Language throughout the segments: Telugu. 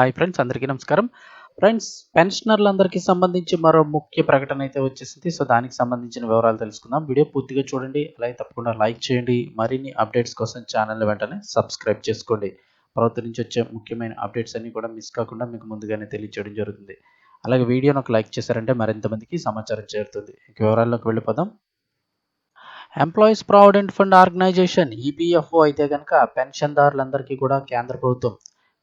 హాయ్ ఫ్రెండ్స్ అందరికీ నమస్కారం. ఫ్రెండ్స్ పెన్షనర్లందరికీ సంబంధించి మరో ముఖ్య ప్రకటన అయితే వచ్చేసింది. సో దానికి సంబంధించిన వివరాలు తెలుసుకుందాం. వీడియో పూర్తిగా చూడండి. అలాగే తప్పకుండా లైక్ చేయండి. మరిన్ని అప్డేట్స్ కోసం ఛానల్ వెంటనే సబ్స్క్రైబ్ చేసుకోండి. ప్రభుత్వం నుంచి వచ్చే ముఖ్యమైన అప్డేట్స్ అన్ని కూడా మిస్ కాకుండా మీకు ముందుగానే తెలియచేయడం జరుగుతుంది. అలాగే వీడియోను ఒక లైక్ చేశారంటే మరింత మందికి సమాచారం చేరుతుంది. వివరాల్లోకి వెళ్ళిపోదాం. Employees provident fund organisation EPFO అయితే కనుక పెన్షన్దారులందరికీ కూడా కేంద్ర ప్రభుత్వం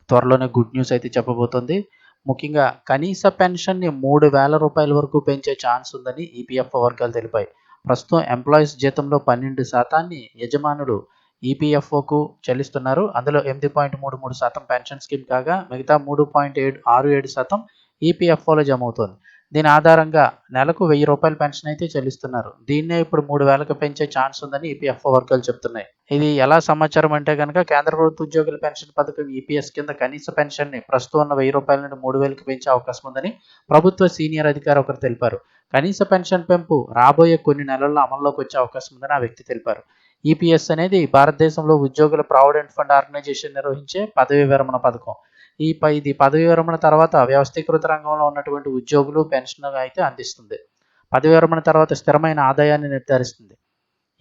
త్వరలోనే గుడ్ న్యూస్ అయితే చెప్పబోతోంది. ముఖ్యంగా కనీస పెన్షన్ని మూడు వేల రూపాయల వరకు పెంచే ఛాన్స్ ఉందని ఈపీఎఫ్ఓ వర్గాలు తెలిపాయి. ప్రస్తుతం ఎంప్లాయీస్ జీతంలో పన్నెండు శాతాన్ని యజమానులు ఈపీఎఫ్ఓకు చెల్లిస్తున్నారు. అందులో ఎనిమిది పాయింట్ మూడు మూడు శాతం పెన్షన్ స్కీమ్ కాగా మిగతా మూడు పాయింట్ ఏడు ఆరు ఏడు శాతం ఈపీఎఫ్ఓలో జమ అవుతుంది. దీని ఆధారంగా నెలకు వెయ్యి రూపాయల పెన్షన్ అయితే చెల్లిస్తున్నారు. దీన్నే ఇప్పుడు మూడు వేలకు పెంచే ఛాన్స్ ఉందని ఈపీఎఫ్ఓ వర్గాలు చెప్తున్నాయి. ఇది ఎలా సమాచారం అంటే కనుక కేంద్ర ప్రభుత్వ ఉద్యోగుల పెన్షన్ పథకం ఈపీఎస్ కింద కనీస పెన్షన్ని ప్రస్తుతం ఉన్న వెయ్యి రూపాయల నుండి మూడు వేలకు పెంచే అవకాశం ఉందని ప్రభుత్వ సీనియర్ అధికారి ఒకరు తెలిపారు. కనీస పెన్షన్ పెంపు రాబోయే కొన్ని నెలల్లో అమల్లోకి వచ్చే అవకాశం ఉందని ఆ వ్యక్తి తెలిపారు. ఈపీఎస్ అనేది భారతదేశంలో ఉద్యోగుల ప్రావిడెంట్ ఫండ్ ఆర్గనైజేషన్ నిర్వహించే పదవీ విరమణ పథకం. ఈ పై ఇది పదవి విరమణ తర్వాత వ్యవస్థీకృత రంగంలో ఉన్నటువంటి ఉద్యోగులు పెన్షన్ అయితే అందిస్తుంది. పదవి విరమణ తర్వాత స్థిరమైన ఆదాయాన్ని నిర్ధారిస్తుంది.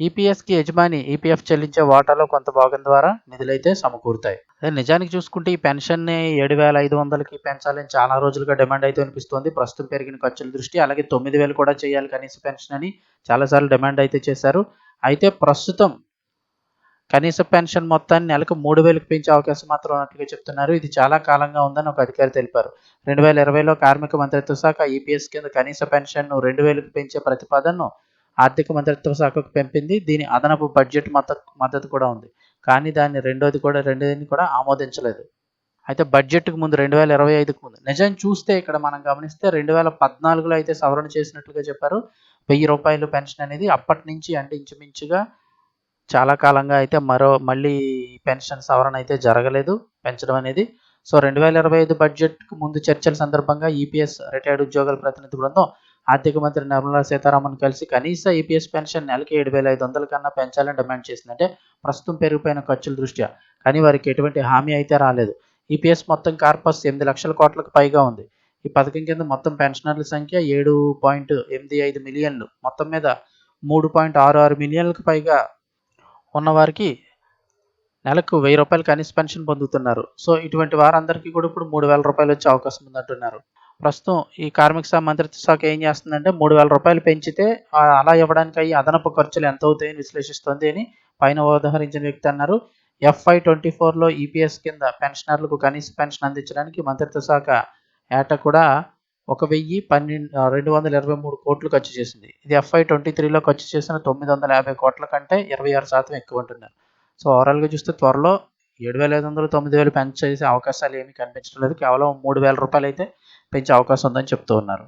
ఈపీఎస్కి యజమాని ఈపీఎఫ్ చెల్లించే వాటాలో కొంత భాగం ద్వారా నిధులైతే సమకూరుతాయి. అదే నిజానికి చూసుకుంటే ఈ పెన్షన్ని ఏడు వేల ఐదు వందలకి పెంచాలని చాలా రోజులుగా డిమాండ్ అయితే అనిపిస్తోంది ప్రస్తుతం పెరిగిన ఖర్చుల దృష్టి అలాగే తొమ్మిది వేలు కూడా చేయాలి కనీస పెన్షన్ అని చాలాసార్లు డిమాండ్ అయితే చేశారు. అయితే ప్రస్తుతం కనీస పెన్షన్ మొత్తాన్ని నెలకు మూడు వేలకు పెంచే అవకాశం మాత్రం ఉన్నట్లుగా చెప్తున్నారు. ఇది చాలా కాలంగా ఉందని ఒక అధికారి తెలిపారు. రెండు వేల ఇరవైలో కార్మిక మంత్రిత్వ శాఖ ఈపీఎస్ కింద కనీస పెన్షన్ను రెండు వేలకు పెంచే ప్రతిపాదనను ఆర్థిక మంత్రిత్వ శాఖకు పంపింది. దీని అదనపు బడ్జెట్ మద్దతు మద్దతు కూడా ఉంది. కానీ దాన్ని రెండోది కూడా రెండోది కూడా ఆమోదించలేదు. అయితే బడ్జెట్కు ముందు రెండు వేల ఇరవై ఐదుకు ముందు నిజం చూస్తే ఇక్కడ మనం గమనిస్తే రెండు వేల పద్నాలుగులో అయితే సవరణ చేసినట్లుగా చెప్పారు. వెయ్యి రూపాయలు పెన్షన్ అనేది అప్పటి నుంచి అంటే ఇంచుమించుగా చాలా కాలంగా అయితే మరో మళ్ళీ పెన్షన్ సవరణ అయితే జరగలేదు పెంచడం అనేది. సో రెండు వేల ఇరవై ఐదు బడ్జెట్కు ముందు చర్చల సందర్భంగా ఈపీఎస్ రిటైర్డ్ ఉద్యోగుల ప్రతినిధి బృందం ఆర్థిక మంత్రి నిర్మలా సీతారామన్ కలిసి కనీస ఈపీఎస్ పెన్షన్ నెలకి ఏడు వేల ఐదు వందల కన్నా పెంచాలని డిమాండ్ చేసిందంటే ప్రస్తుతం పెరిగిపోయిన ఖర్చుల దృష్ట్యా. కానీ వారికి ఎటువంటి హామీ అయితే రాలేదు. ఈపీఎస్ మొత్తం కార్పస్ ఎనిమిది లక్షల కోట్లకు పైగా ఉంది. ఈ పథకం కింద మొత్తం పెన్షనర్ల సంఖ్య ఏడు పాయింట్ ఎనిమిది ఐదు మిలియన్లు. మొత్తం మీద మూడు పాయింట్ ఆరు ఆరు మిలియన్లకు పైగా ఉన్నవారికి నెలకు వెయ్యి రూపాయలు కనీస పెన్షన్ పొందుతున్నారు. సో ఇటువంటి వారందరికీ కూడా ఇప్పుడు మూడు వేల రూపాయలు వచ్చే అవకాశం ఉందంటున్నారు. ప్రస్తుతం ఈ కార్మిక శాఖ మంత్రిత్వ శాఖ ఏం చేస్తుందంటే మూడు వేల రూపాయలు పెంచితే అలా ఇవ్వడానికి అయ్యి అదనపు ఖర్చులు ఎంత అవుతాయని విశ్లేషిస్తోంది అని పైన ఉదాహరించిన వ్యక్తి అన్నారు. ఎఫ్ఐ ట్వంటీ ఫోర్లో ఈపీఎస్ కింద పెన్షనర్లకు కనీస పెన్షన్ అందించడానికి మంత్రిత్వ శాఖ ఏటా కూడా ఒక వెయ్యి పన్నెండు రెండు వందల ఇరవై మూడు కోట్లు ఖర్చు చేసింది. ఇది ఎఫ్ఐ ట్వంటీ త్రీలో ఖర్చు చేసిన తొమ్మిది వందల యాభై కోట్ల కంటే ఇరవై ఆరు శాతం ఎక్కువ అంటున్నారు. సో ఓవరాల్గా చూస్తే త్వరలో ఏడు వేల ఐదు వందలు తొమ్మిది వేలు పెంచేసే అవకాశాలు ఏమీ కనిపించడం లేదు. కేవలం మూడు వేల రూపాయలు అయితే పెంచే అవకాశం ఉందని చెప్తూ ఉన్నారు.